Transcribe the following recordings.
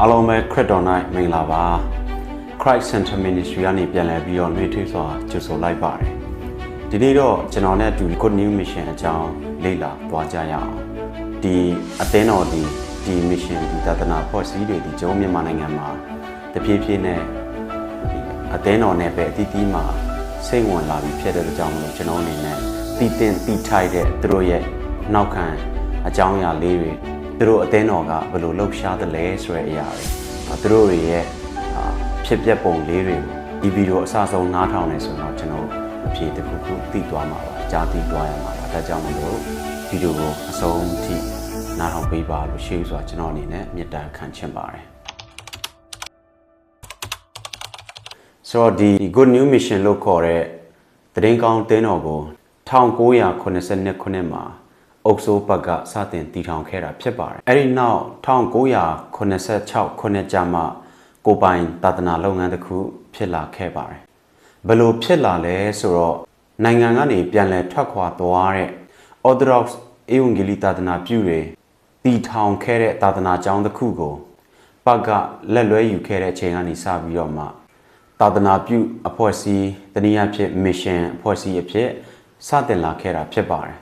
အားလုံးပဲခရစ်တော်၌မင်္ဂလာပါ Christ Center Ministry ကနေပြန်လည်ပြီးတော့နှွေးထွေးစွာကြိုဆိုလိုက်ပါတယ်ဒီနေ့တော့ကျွန်တော်နဲ့အတူ Good New Mission အကြောင်းလေ့လာသွားကြရအောင်ဒီအသင်းတော်ဒီဒီ mission ဒီသာသနာဖွဲ့စည်းတွေဒီကျုံးမြန်မာနိုင်ငံမှာတဖြည်းဖြည်းနဲ့ဒီအသင်းတော်နဲ့ပဲအသီးသီးမှာစိတ်ဝင်လာပြီးဖြစ်တဲ့အကြောင်းကိုကျွန်တော်အနေနဲ့တည်တင်တည်ထိုက်တဲ့သူတို့ရဲ့နောက်ခံအကြောင်းအရာလေးတွေ သူတို့အသင်းတော်ကဘယ်လိုလှုပ်ရှားသလဲဆိုတဲ့အရာတွေသူတို့တွေရဲ့အာဖြစ်ပျက်ပုံလေးတွေကိုဒီဗီဒီယိုအစဆုံးနားထောင်နေဆိုတော့ကျွန်တော်အဖြေတစ်ခုခုသိသွားမှာပါကြားသိသွားရမှာပါဒါကြောင့်မလို့ဗီဒီယိုကိုအဆုံးထိနားထောင်ပေးပါလို့ရှေ့ဆိုတာကျွန်တော်အနေနဲ့မေတ္တာခံချင်ပါတယ်ဆိုတော့ဒီ Good New Mission လို့ခေါ်တဲ့သတင်းကောင်းတင်းတော်ကို1982ခုနှစ်မှာ အုပ်စိုးဘက်ကစတင်တည်ထောင်ခဲ့တာဖြစ်ပါတယ်။အဲဒီနောက်1986ခုနှစ်ကျမှကိုပိုင်သာသနာလုပ်ငန်းတစ်ခုဖြစ်လာခဲ့ပါတယ်။ဘယ်လိုဖြစ်လာလဲဆိုတော့နိုင်ငံကနေပြန်လည်ထွက်ခွာသွားတဲ့ Orthodox အေဝံဂေလိသာသနာပြုတွေတည်ထောင်ခဲ့တဲ့သာသနာကျောင်းတစ်ခုကိုဘက်ကလက်လွဲယူခဲ့တဲ့အချိန်ကနေစပြီးတော့မှသာသနာပြုအဖွဲ့အစည်းတနည်းအားဖြင့် mission အဖွဲ့အစည်းအဖြစ်စတင်လာခဲ့တာဖြစ်ပါတယ်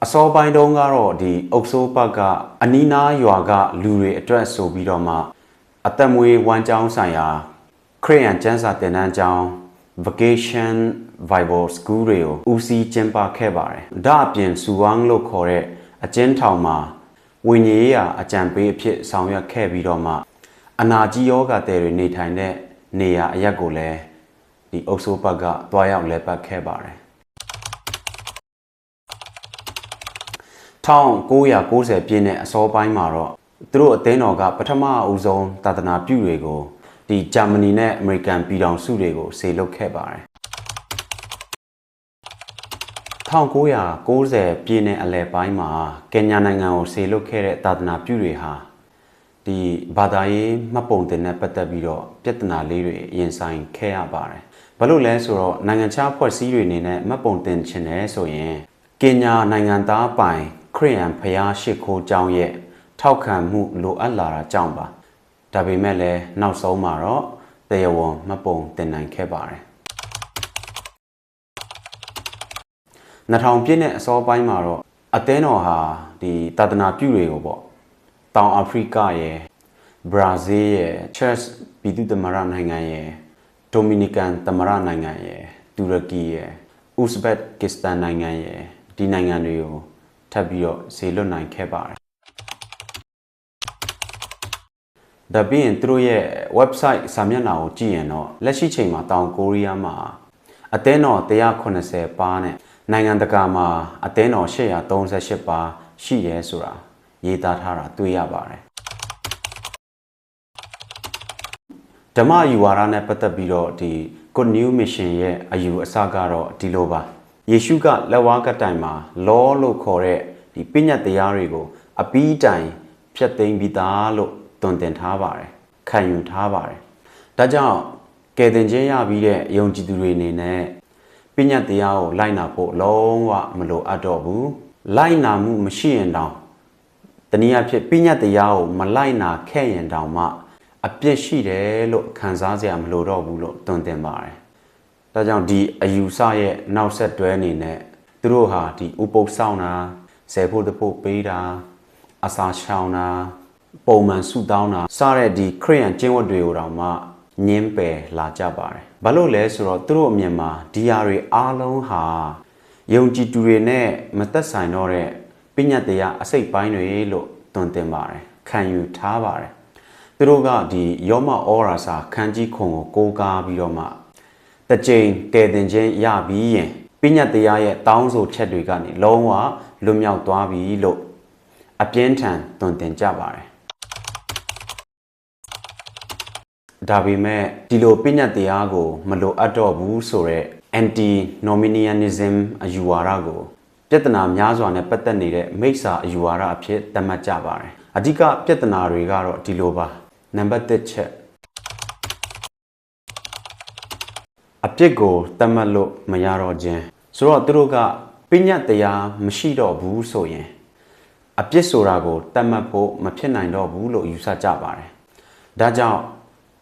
အ စောပိုင်းတုန်းကတော့ဒီအုပ်စိုးဘက်ကအနီးနားရွာကလူတွေအတွက်ဆိုပြီးတော့မှအသက်မွေးဝမ်းကျောင်းဆိုင်ရာခရိယန်ကျမ်းစာသင်တန်းကျောင်း vacation bible school တွေကိုဦးစီးကျင်းပခဲ့ပါတယ်။ဒါအပြင်စူဝမ်းလို့ခေါ်တဲ့အကျဉ်းထောင်မှာဝိညာဉ်ရေးရာအကြံပေးအဖြစ်ဆောင်ရွက်ခဲ့ပြီးတော့မှအနာကြီးယောဂတဲ့တွေနေထိုင်တဲ့နေရာအရက်ကိုလည်းဒီအုပ်စိုးဘက်ကတွားရောက်လဲပတ်ခဲ့ပါတယ်။ 1990ပြည့်တဲ့အစောပိုင်းမှာတော့သူတို့အသင်းတော်ကပထမအဦးဆုံးသာသနာပြုတွေကိုဒီဂျာမနီနဲ့အမေရိကန်ပြည်ထောင်စုတွေကိုဆေလွတ်ခဲ့ပါတယ်။1990ပြည့်တဲ့အလယ်ပိုင်းမှာကင်ညာနိုင်ငံကိုဆေလွတ်ခဲ့တဲ့သာသနာပြုတွေဟာဒီဘာသာရေးမှတ်ပုံတင်နဲ့ပတ်သက်ပြီးတော့ပြဿနာလေးတွေရင်ဆိုင်ခဲ့ရပါတယ်။ဘာလို့လဲဆိုတော့နိုင်ငံခြားဖွဲ့စည်းတွေအနေနဲ့မှတ်ပုံတင်ခြင်းနဲ့ဆိုရင်ကင်ညာနိုင်ငံသားပိုင်ခ ရိယန်ဖျားရှိခိုးကျောင်းရဲ့ထောက်ခံမှုလိုအပ်လာတာကြောင့်ပါ။ဒါပေမဲ့လည်းနောက်ဆုံးမှာတော့တရားဝင်မှတ်ပုံတင်နိုင်ခဲ့ပါတယ်။2000ပြည့်နဲ့အစောပိုင်းမှာတော့အသင်းတော်ဟာဒီတာသနာပြုတွေကိုပေါ့တောင်အာဖရိကရဲ့ဘရာဇီးရဲ့ချက်ပြည်သူ့သမ္မတနိုင်ငံရဲ့ဒိုမီနီကန်သမ္မတနိုင်ငံရဲ့တူရကီရဲ့ဥဇဘက်ကစ္စတန်နိုင်ငံရဲ့ဒီနိုင်ငံတွေကို ထပ်ပြီးတော့ဈေလွတ်နိုင်ခဲ့ပါတယ်ဒါပြီးရင်သူတို့ရဲ့ website စာမျက်နှာကိုကြည့်ရင်တော့လက်ရှိချိန်မှာတောင်ကိုရီးယားမှာအသင်းတော်180ပါးနဲ့နိုင်ငံတကာမှာအသင်းတော်838ပါးရှိရဲဆိုတာရေးသားထားတာတွေ့ရပါတယ်ဓမ္မယူဝါဒနဲ့ပတ်သက်ပြီးတော့ဒီ Good New Mission ရဲ့အယူအဆကတော့ဒီလိုပါ ယေရှုကလက်ဝါးကတိုင်မှာလောလို့ခေါ်တဲ့ဒီပညတ်တရားတွေကို အပီးတိုင်ဖြတ်သိမ်းပြီးသားလို့တွင်တင်ထားပါတယ်ခံယူထားပါတယ်ဒါကြောင့်ကယ်တင်ခြင်းရပြီးတဲ့ယုံကြည်သူတွေအနေနဲ့ပညတ်တရားကိုလိုက်နာဖို့လုံးဝမလိုအပ်တော့ဘူးလိုက်နာမှုမရှိရင်တောင်တနည်းအားဖြင့်ပညတ်တရားကိုမလိုက်နာခဲ့ရင်တောင်မှ အပြစ်ရှိတယ်လို့ခံစားစရာမလိုတော့ဘူးလို့တွင်တင်ပါတယ် ဒါကြောင့်ဒီအယူဆရဲ့နောက်ဆက်တွဲအနေနဲ့သူတို့ဟာဒီဥပုပ်ဆောင်တာဇေဖို့တဖို့ပေးတာအစာရှောင်တာပုံမှန်ဆုတောင်းတာစတဲ့ဒီခရိယန်ကျင့်ဝတ်တွေကိုတောင်မှညင်းပယ်လာကြပါတယ်။ဘာလို့လဲဆိုတော့သူတို့အမြင်မှာဒီဟာတွေအားလုံးဟာယုံကြည်သူတွေနဲ့မသက်ဆိုင်တော့တဲ့ပညာတရားအစိတ်ပိုင်းတွေလို့တွင်တင်ပါတယ်။ခံယူထားပါတယ်။သူတို့ကဒီယောမဩရာစာခန်းကြီးခွန်ကိုကိုးကားပြီးတော့မှ တစ်ကြိမ်ကယ်တင်ခြင်းရပြီးရင်ပညာတရားရဲ့တောင်းဆိုချက်တွေကနေလုံးဝလွတ်မြောက်သွားပြီလို့အပြင်းထန်တွင်တင်ကြပါတယ်ဒါပေမဲ့ဒီလိုပညာတရားကို မလိုအပ်တော့ဘူးဆိုတော့ anti nominalism အယူဝါဒကိုပြဿနာများစွာနဲ့ပတ်သက်နေတဲ့မိစ္ဆာအယူဝါဒအဖြစ်သတ်မှတ်ကြပါတယ်အဓိကပြဿနာတွေကတော့ဒီလိုပါနံပါတ်1ချက် အပြစ်ကိုသတ်မှတ်လို့မရတော့ခြင်းဆိုတော့သူတို့ကပညာတရားမရှိတော့ဘူးဆိုရင်အပြစ်ဆိုတာကိုတတ်မှတ်ဖို့မဖြစ်နိုင်တော့ဘူးလို့ယူဆကြပါတယ်။ဒါကြောင့်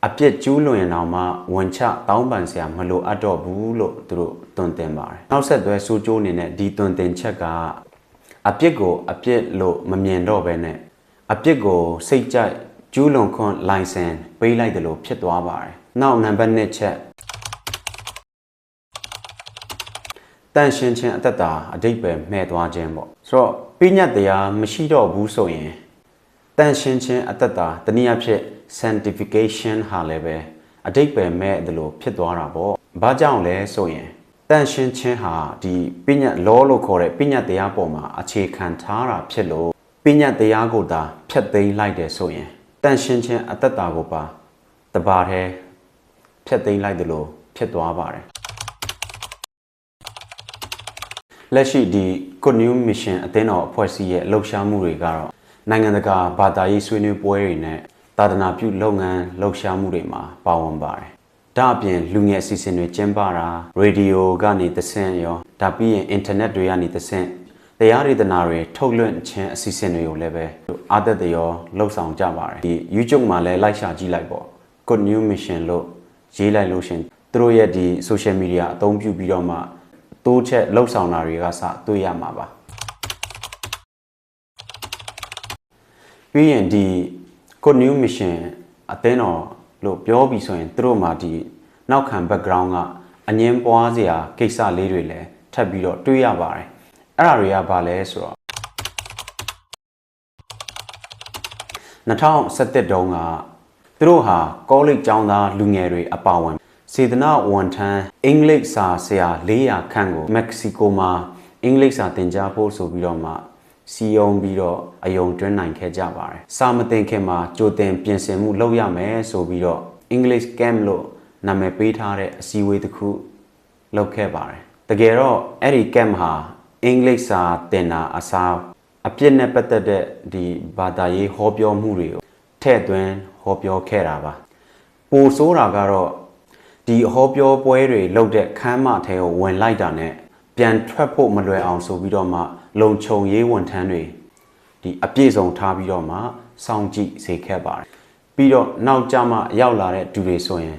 အပြစ်ကျူးလွန်ရင်တော့မှဝန်ချတောင်းပန်စရာမလိုအပ်တော့ဘူးလို့သူတို့တွင်တင်ပါတယ်။နောက်ဆက်တွဲစိုးကျိုးအနေနဲ့ဒီတွင်တင်ချက်ကအပြစ်ကိုအပြစ်လို့မမြင်တော့ဘဲနဲ့အပြစ်ကိုစိတ်ကြိုက်ကျူးလွန်ခွင့်လိုင်စင်ပေးလိုက်တယ်လို့ဖြစ်သွားပါတယ်။နောက်နံပါတ်1ချက်တ န်ရှင်းချင်းအသက်တာအတိတ်ပဲမှဲသွားခြင်းပေါ့ဆိုတော့ပြညတ်တရားမရှိတော့ဘူးဆိုရင်တန်ရှင်းချင်းအသက်တာတနည်းအားဖြင့် sanctification ဟာလည်းပဲအတိတ်ပဲမဲ့တယ်လို့ဖြစ်သွားတာပေါ့ဘာကြောင့်လဲဆိုရင်တန်ရှင်းချင်းဟာဒီပြညတ်လောလို့ခေါ်တဲ့ပြညတ်တရားပေါ်မှာအခြေခံထားတာဖြစ်လို့ပြညတ်တရားကိုသာဖျက်သိမ်းလိုက်တယ်ဆိုရင်တန်ရှင်းချင်းအသက်တာကိုပါတပါတည်းဖျက်သိမ်းလိုက်တယ်လို့ဖြစ်သွားပါတယ် လက်ရှိဒီ Good New Mission အသင်းတော်အဖွဲ့အစည်းရဲ့လှုပ်ရှားမှုတွေကတော့နိုင်ငံတကာဘာသာရေးဆွေးနွေးပွဲတွေနဲ့သာသနာပြုလုပ်ငန်းလှုပ်ရှားမှုတွေမှာပါဝင်ပါတယ်။ဒါအပြင်လူငယ်အစီအစဉ်တွေကျင်းပတာရေဒီယိုကနေသဆင့်ရောဒါပြီးရင်အင်တာနက်တွေကနေသဆင့်တရားဒေသနာတွေထုတ်လွှင့်ခြင်းအစီအစဉ်တွေကိုလည်းပဲအားသက်သရောလှုပ်ဆောင်ကြပါတယ်။ဒီ YouTube မှာလည်းလိုက်ရှာကြည့်လိုက်ပေါ့ Good New Mission လို့ရေးလိုက်လို့ရှရင်သူတို့ရဲ့ဒီ social media အသုံးပြုပြီးတော့မှ တိုးချက်လှုပ်ဆောင်တာတွေကစတွေ့ရမှာပါပြီးရင်ဒီ Good New Mission အသင်းတော်လို့ပြောပြီးဆိုရင်သူတို့မှာဒီနောက်ခံ background ကအငင်းပွားစရာကိစ္စလေးတွေလည်းထပ်ပြီးတော့တွေ့ရပါတယ်အဲ့ဒါတွေကဘာလဲဆိုတော့2017တုန်းကသူတို့ဟာကောလိပ်ကျောင်းသားလူငယ်တွေအပါအဝင် စေတနာဝန်ထမ်းအင်္ဂလိပ်စာဆရာ400ခန့်ကိုမက္ကဆီကိုမှာအင်္ဂလိပ်စာသင်ကြားဖို့ဆိုပြီးတော့မှစီယုံပြီးတော့အယုံတွင်းနိုင်ခဲ့ကြပါတယ်။စာမသင်ခင်မှာကြိုတင်ပြင်ဆင်မှုလုပ်ရမယ်ဆိုပြီးတော့ English Camp လို့နာမည်ပေးထားတဲ့အစည်းအဝေးတစ်ခုလုပ်ခဲ့ပါတယ်။တကယ်တော့အဲ့ဒီ camp ဟာအင်္ဂလိပ်စာသင်တာအစားအပြစ်နဲ့ပတ်သက်တဲ့ဒီဘာသာရေးဟောပြောမှုတွေကိုထည့်သွင်းဟောပြောခဲ့တာပါ။ပိုဆိုးတာကတော့ ဒီဟောပြောပွဲတွေလုပ်တဲ့ခမ်းမထဲကိုဝင်လိုက်တာနဲ့ပြန်ထွက်ဖို့မလွယ်အောင်ဆိုပြီးတော့မှ လုံခြုံရေးဝန်ထမ်းတွေဒီအပြည့်စုံထားပြီးတော့မှစောင့်ကြည့်စေခဲ့ပါတယ်ပြီးတော့နောက်ကြမှရောက်လာတဲ့သူတွေဆိုရင်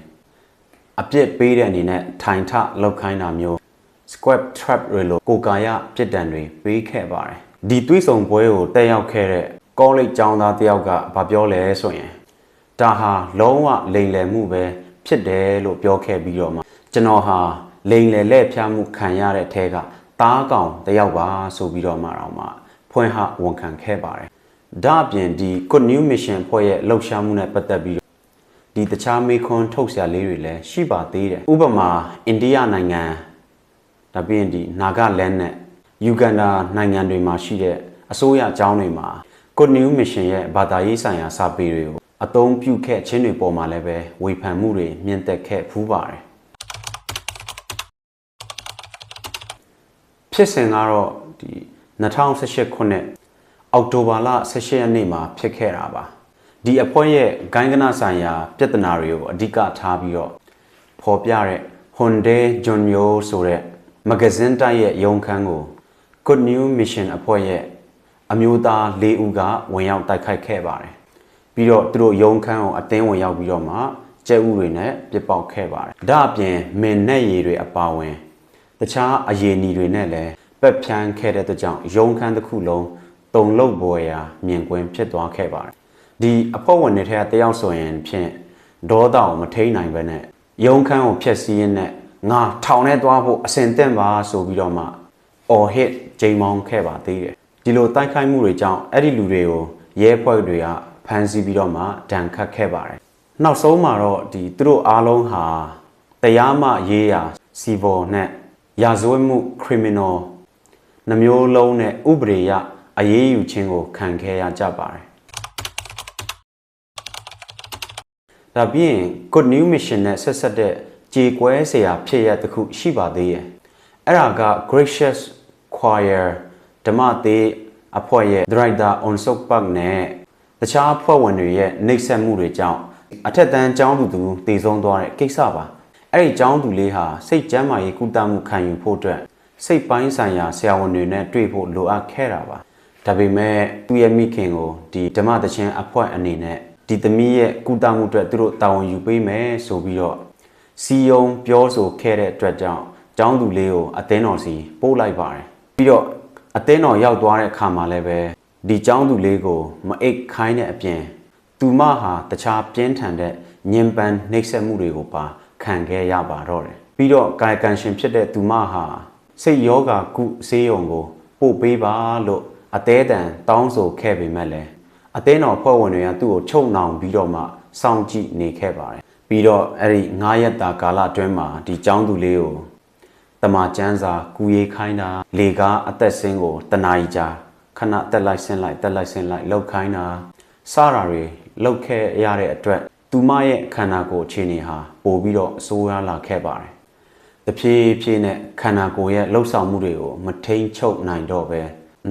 အပြစ်ပေးတဲ့အနေနဲ့ထိုင်ထလောက်ခိုင်းတာမျိုး squat trap တွေလိုကိုကာယပြစ်ဒဏ်တွေပေးခဲ့ပါတယ်ဒီတွေးဆောင်ပွဲကိုတက်ရောက်ခဲ့တဲ့ကောလိပ်ကျောင်းသားတယောက်ကဗပြောလဲဆိုရင်ဒါဟာလုံးဝလိမ်လည်မှုပဲ ဖြစ်တယ်လို့ပြောခဲ့ပြီးတော့မှကျွန်တော်ဟာလိန်လေလက်ဖျားမှုခံရတဲ့ထဲကတားကောင်တယောက်ပါဆိုပြီးတော့မှတော့မှဖွင့်ဟဝန်ခံခဲ့ပါတယ်။ဒါအပြင်ဒီ Good New Mission ဖွဲ့ရဲ့လှုပ်ရှားမှုနဲ့ပတ်သက်ပြီးဒီတခြားမေခွန်းထုတ်ဆရာလေးတွေလည်းရှိပါသေးတယ်။ဥပမာအိန္ဒိယနိုင်ငံဒါပြီးရင်ဒီနာဂလန်နဲ့ယူဂန်ဒါနိုင်ငံတွေမှာရှိတဲ့အစိုးရအကြောင်းတွေမှာ Good New Mission ရဲ့ဘာသာရေးဆိုင်ရာစာပေတွေကို အသုံးပြုခဲ့ခြင်းတွေပေါ်မှာလည်းပဲဝေဖန်မှုတွေမြင့်တက်ခဲ့ဖူးပါတယ်ဖြစ်စဉ်ကတော့ဒီ2018ခုနှစ်အောက်တိုဘာလ18ရက်နေ့မှာဖြစ်ခဲ့တာပါဒီအဖွဲ့ရဲ့ဂိုင်းကနဆိုင်ရာပြဿနာတွေကိုအဓိကထားပြီးတော့ဖော်ပြတဲ့ Hyundai Junyo ဆိုတဲ့မဂဇင်းတိုက်ရဲ့ရုံခန်းကို Good New Mission အဖွဲ့ရဲ့အမျိုးသား၄ဦးကဝင်ရောက်တိုက်ခိုက်ခဲ့ပါတယ် ပြီးတော့သူတို့ရုံခန်းကိုအတင်းဝင်ရောက်ပြီးတော့မှကျဲဥတွေနဲ့ပြစ်ပေါက်ခဲ့ပါတယ်ဒါအပြင်မင်းနဲ့ရည်တွေအပါဝင်တခြားအရေးနီတွေနဲ့လည်းပက်ဖြန်းခဲ့တဲ့အတွက်ကြောင့်ရုံခန်းတစ်ခုလုံးတုံလုတ်ပေါ်ရာမြင်ကွင်းဖြစ်သွားခဲ့ပါတယ်ဒီအဖွဲ့ဝင်တွေထက်ကတယောက်ဆိုရင်ဖြင့်ဒေါသကိုမထိန်နိုင်ပဲနဲ့ရုံခန်းကိုဖျက်ဆီးရင်းနဲ့ငါထောင်ထဲသွားဖို့အစင်တင့်ပါဆိုပြီးတော့မှအော်ဟစ်ဂျိမ်းမောင်းခဲ့ပါသေးတယ်ဒီလိုတိုက်ခိုက်မှုတွေကြောင့်အဲ့ဒီလူတွေကိုရဲဖွဲ့တွေက ဖမ်းဆီးပြီးတော့မှဒဏ်ခတ်ခဲ့ပါတယ်နောက်ဆုံးမှာတော့ဒီသူတို့အားလုံးဟာတရားမရေးရာစီဗော်နဲ့ရာဇဝတ်မှု criminal နှမျိုးလုံးနဲ့ဥပဒေရအရေးယူခြင်းကိုခံခဲ့ရကြပါတယ်ဒါပြင် Good New Mission နဲ့ဆက်ဆက်တဲ့ကြေကွဲစရာဖြစ်ရတစ်ခုရှိပါသေးရဲ့အဲ့ဒါက Gracious Choir ဓမ္မသေးအဖွဲ့ရဲ့ Director Onsok Park နဲ့ တခြားအဖွဲ့ဝင်တွေရဲ့နှိပ်စက်မှုတွေကြောင့်အထက်တန်းကျောင်းသူသူတည်ဆုံးသွားတဲ့ကိစ္စပါအဲ့ဒီကျောင်းသူလေးဟာစိတ်ကျန်းမာရေးကုသမှုခံယူဖို့အတွက်စိတ်ပိုင်းဆိုင်ရာဆရာဝန်တွေနဲ့တွေ့ဖို့လိုအပ်ခဲ့တာပါဒါပေမဲ့သူ့ရဲ့မိခင်ကိုဒီဓမ္မသချင်းအဖွဲ့အနေနဲ့ဒီသမီးရဲ့ကုသမှုအတွက်သူတို့တာဝန်ယူပေးမယ်ဆိုပြီးတော့စီယုံပြောဆိုခဲ့တဲ့အတွက်ကြောင့်ကျောင်းသူလေးကိုအသင်းတော်စီပို့လိုက်ပါတယ်ပြီးတော့အသင်းတော်ရောက်သွားတဲ့အခါမှာလည်းပဲ ဒီကျောင်းသူလေးကိုမအိတ်ခိုင်းတဲ့အပြင်သူမဟာတခြားပြင်းထန်တဲ့ညင်ပန်းနှိပ်စက်မှုတွေကိုပါခံခဲ့ရပါတော့တယ်ပြီးတော့ကာယကံရှင်ဖြစ်တဲ့သူမဟာစိတ်ယောဂကုဆေးရုံကိုပို့ပေးပါလို့အသေးတန်တောင်းဆိုခဲ့ပေမဲ့လည်းအသင်းတော်ဖွဲ့ဝင်တွေကသူ့ကိုချုပ်နှောင်ပြီးတော့မှစောင့်ကြည့်နေခဲ့ပါတယ်ပြီးတော့အဲ့ဒီ9ရက်တာကာလအတွင်းမှာဒီចောင်းသူလေးကိုတမချန်းစာကူရေးခိုင်းတာလေကားအသက်ဆင်းကိုတနာ E ကြာ ခဏတက်လိုက်ဆင်းလိုက်တက်လိုက်ဆင်းလိုက်လှုပ်ခိုင်းတာစတာတွေလှုပ်ခဲ့ရတဲ့အတွက်သူမရဲ့ခန္ဓာကိုယ်အခြေအနေဟာပိုပြီးတော့အဆိုးရွားလာခဲ့ပါတယ်တဖြည်းဖြည်းနဲ့ခန္ဓာကိုယ်ရဲ့လှုပ်ဆောင်မှုတွေကိုမထိန်ချုပ်နိုင်တော့ပဲ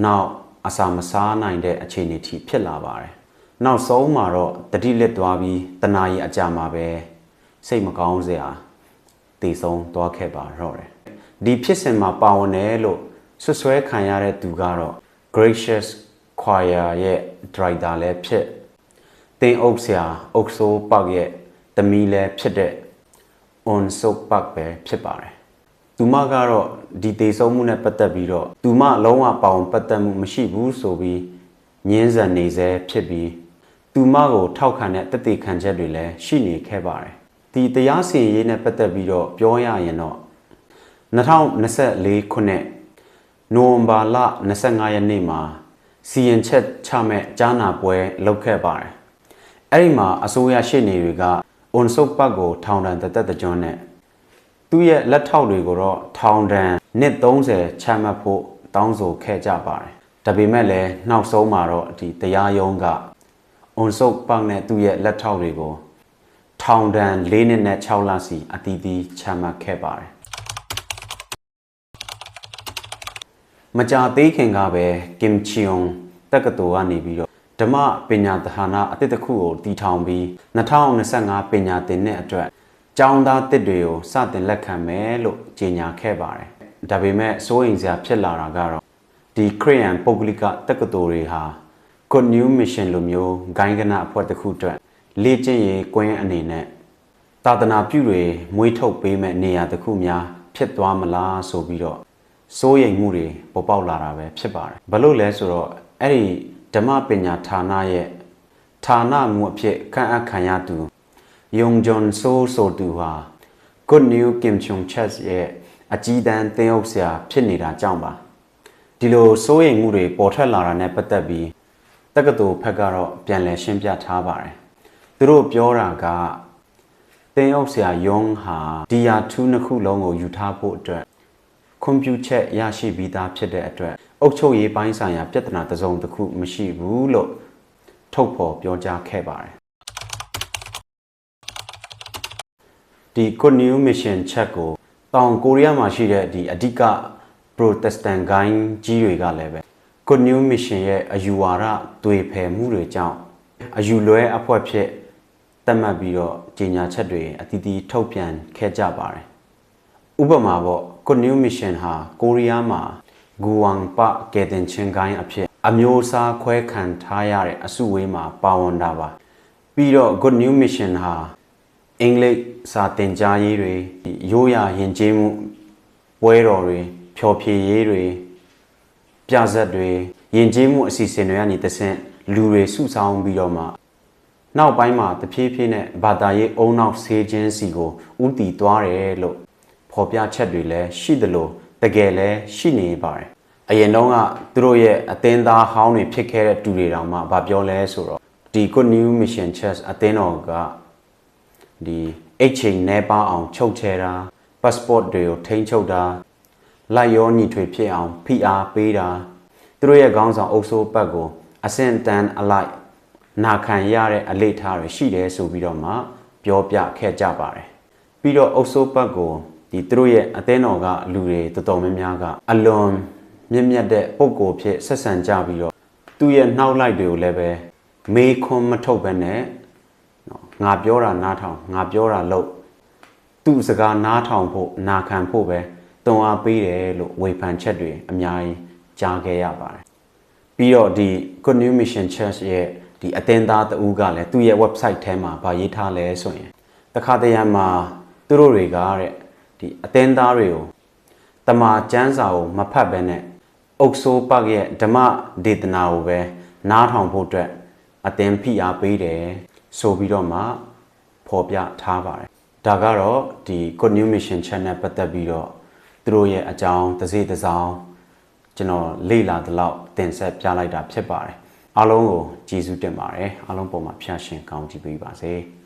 နောက်အစာမစားနိုင်တဲ့အခြေအနေထိဖြစ်လာပါတယ်နောက်ဆုံးမှာတော့တတိလက်သွားပြီးတနာရီအကြာမှာပဲစိတ်မကောင်းစရာတည်ဆုံးသွားခဲ့ပါတော့တယ်ဒီဖြစ်စဉ်မှာပါဝင်တယ်လို့ဆွဆွဲခံရတဲ့သူကတော့ Gracious Choir ရဲ့ director လည်းဖြစ်တင်အုပ်ဆရာအုပ်ဆိုးပောက်ရဲ့တမီလည်းဖြစ်တဲ့ on so park ပဲဖြစ်ပါတယ်သူမကတော့ဒီတေဆုံးမှုနဲ့ပတ်သက်ပြီးတော့သူမလုံးဝပါဝင်ပတ်သက်မှုမရှိဘူးဆိုပြီးညင်းဆန်နေစေဖြစ်ပြီးသူမကိုထောက်ခံတဲ့တသက်ခံချက်တွေလည်းရှိနေခဲ့ပါတယ်ဒီတရားစီရင်ရေးနဲ့ပတ်သက်ပြီးတော့ပြောရရင်တော့2024ခုနှစ် နိုဝင်ဘာလ25ရက်နေ့မှာစီရင်ချက်ချမဲ့ကြားနာပွဲလုပ်ခဲ့ပါတယ်အဲ့ဒီမှာအစိုးရရှေ့နေတွေက on so park ကိုထောင်ဒဏ်တသက်တကြွနဲ့သူ့ရဲ့လက်ထောက်တွေကိုတော့ထောင်ဒဏ်နှစ်30ချမှတ်ဖို့တောင်းဆိုခဲ့ကြပါတယ်။ဒါပေမဲ့လည်းနောက်ဆုံးမှာတော့ဒီတရားရုံးက on so park နဲ့သူ့ရဲ့လက်ထောက်တွေကိုထောင်ဒဏ်၄နှစ်နဲ့6လစီအတီးတီးချမှတ်ခဲ့ပါတယ်။ မကြာသေးခင်ကပဲကင်ချီယုံတက္ကသိုလ်ကနေပြီးတော့ဓမ္မပညာသဟာနာအသစ်တစ်ခုကိုတည်ထောင်ပြီး2025ပညာသင်နှစ်အတွက်ကျောင်းသားတစ်တွေကိုစတင်လက်ခံမယ်လို့ကြေညာခဲ့ပါတယ်။ဒါပေမဲ့စိုးရိမ်စရာဖြစ်လာတာကတော့ဒီခရီးယန်ပုဂ္ဂလိကတက္ကသိုလ်တွေဟာ Good New Mission လိုမျိုးဂိုင်းကနအဖွဲ့တစ်ခုအတွက်လေ့ကျင့်ရေးကွင်းအနေနဲ့သာသနာပြုတွေမွေးထုတ်ပေးမဲ့နေရာတစ်ခုများဖြစ်သွားမလားဆိုပြီးတော့ စိုးရိမ်မှုတွေပေါ်ပေါက်လာတာပဲဖြစ်ပါတယ်။ဘာလို့လဲဆိုတော့အဲ့ဒီဓမ္မပညာဌာနရဲ့ဌာနမှုအဖြစ်ခန့်အပ်ခံရသူယုံဂျွန်ဆိုးဆိုသူဟာ Good New Kim Chung Chess ရဲ့အကြီးတန်းသင်းအုပ်ဆရာဖြစ်နေတာကြောင့်ပါဒီလိုစိုးရိမ်မှုတွေပေါ်ထွက်လာတာနဲ့ပတ်သက်ပြီးတက္ကသိုလ်ဘက်ကတော့ပြန်လည်ရှင်းပြထားပါတယ်သူတို့ပြောတာကသင်းအုပ်ဆရာယုံဟာဒီယာ2နှစ်ခုလုံးကိုယူထားဖို့အတွက် ကွန်ပျူတာရရှိပြီးသားဖြစ်တဲ့အတွက်အုပ်ချုပ်ရေးပိုင်းဆိုင်ရာပြဿနာတစ်စုံတစ်ခုမရှိဘူးလို့ထုတ်ဖော်ပြောကြားခဲ့ပါတယ်ဒီ Good New Mission Check ကိုတောင်ကိုရီးယားမှာရှိတဲ့ဒီအဓိက Protestant ဂိုင်းကြီးတွေကလည်းပဲ Good New Mission ရဲ့အယူဝါဒတွေဖယ်မှုတွေကြောင့်အယူလွဲအဖွဲ့ဖြစ်သတ်မှတ်ပြီးတော့ကြေညာချက်တွေအသီးသီးထုတ်ပြန်ခဲ့ကြပါတယ်ဥပမာပေါ့ Good New Mission ဟာကိုရီးယားမှာဂူဝမ်ပကဲတင်ချင်းကိုင်းအဖြစ်အမျိုးအစားခွဲခံထားရတဲ့အစုဝေးမှာပါဝင်တာပါပြီးတော့ Good New Mission ဟာအင်္ဂလိပ်စာသင်ကြားရေးတွေရိုးရာယဉ်ကျေးမှုပွဲတော်တွေဖျော်ဖြေရေးတွေပြဇက်တွေယဉ်ကျေးမှုအစီအစဉ်တွေကနေတဆင့်လူတွေစုဆောင်းပြီးတော့မှနောက်ပိုင်းမှာတဖြည်းဖြည်းနဲ့ဘာသာရေးအုံနောက်ဆေးခြင်းစီကိုဥတီသွားတယ်လို့ ဖော်ပြချက်တွေလည်းရှိသလိုတကယ်လည်းရှိနေပါတယ်အရင်တုန်းကသူတို့ရဲ့အသင်းသားဟောင်းတွေဖြစ်ခဲ့တဲ့တူတွေတောင်မှဗာပြောလဲဆိုတော့ဒီ Good New Mission Church အသင်းတော်ကဒီအိတ်ချိန်နဲပါအောင်ချုပ်ချယ်တာ passport တွေကိုထိန်းချုပ်တာလိုက်ရောညီထွေဖြစ်အောင်ဖိအားပေးတာသူတို့ရဲ့ခေါင်းဆောင်အုပ်စိုးပတ်ကိုအဆင့်တန်းအလိုက်နာခံရတဲ့အလေးထားတွေရှိတယ်ဆိုပြီးတော့မှပြောပြခဲ့ကြပါတယ်ပြီးတော့အုပ်စိုးပတ်ကို ဒီသူတို့ရဲ့အသင်းတော်ကလူတွေတော်တော်များများကအလွန်မြင့်မြတ်တဲ့ပုံကိုဖြစ်ဆက်ဆံကြပြီးတော့သူ့ရဲ့နှောက်လိုက်တွေကိုလည်းပဲမေးခွန်းမထုတ်ဘဲနဲ့နော်ငါပြောတာနားထောင်ငါပြောတာလုပ်သူ့စကားနားထောင်ဖို့နာခံဖို့ပဲတုံအားပေးတယ်လို့ဝေဖန်ချက်တွေအများကြီးကြားခဲ့ရပါတယ်ပြီးတော့ဒီ Good New Mission Church ရဲ့ဒီအသင်းသားတဦးကလည်းသူ့ရဲ့ website ထဲမှာဗာရေးထားလဲဆိုရင်တခါတရံမှာသူတို့တွေကတဲ့ ဒီအသင်းသားတွေကိုတမာကျမ်းစာကိုမဖတ်ဘဲနဲ့အုပ်ဆိုးပတ်ရဲ့ဓမ္မဒေသနာကိုပဲနားထောင်ဖို့အတွက်အသင်ဖိအားပေးတယ်ဆိုပြီးတော့မှဖော်ပြထားပါတယ်ဒါကတော့ဒီ Good New Mission Channel ပတ်သက်ပြီးတော့သူတို့ရဲ့အကြောင်းတစ်စိတစ်စောင်းကျွန်တော်လေ့လာသလောက်တင်ဆက်ပြလိုက်တာဖြစ်ပါတယ်အားလုံးကိုကျေးဇူးတင်ပါတယ်အားလုံးပေါ်မှာဖျားရှင်ကောင်းကြည့်ပေးပါစေ။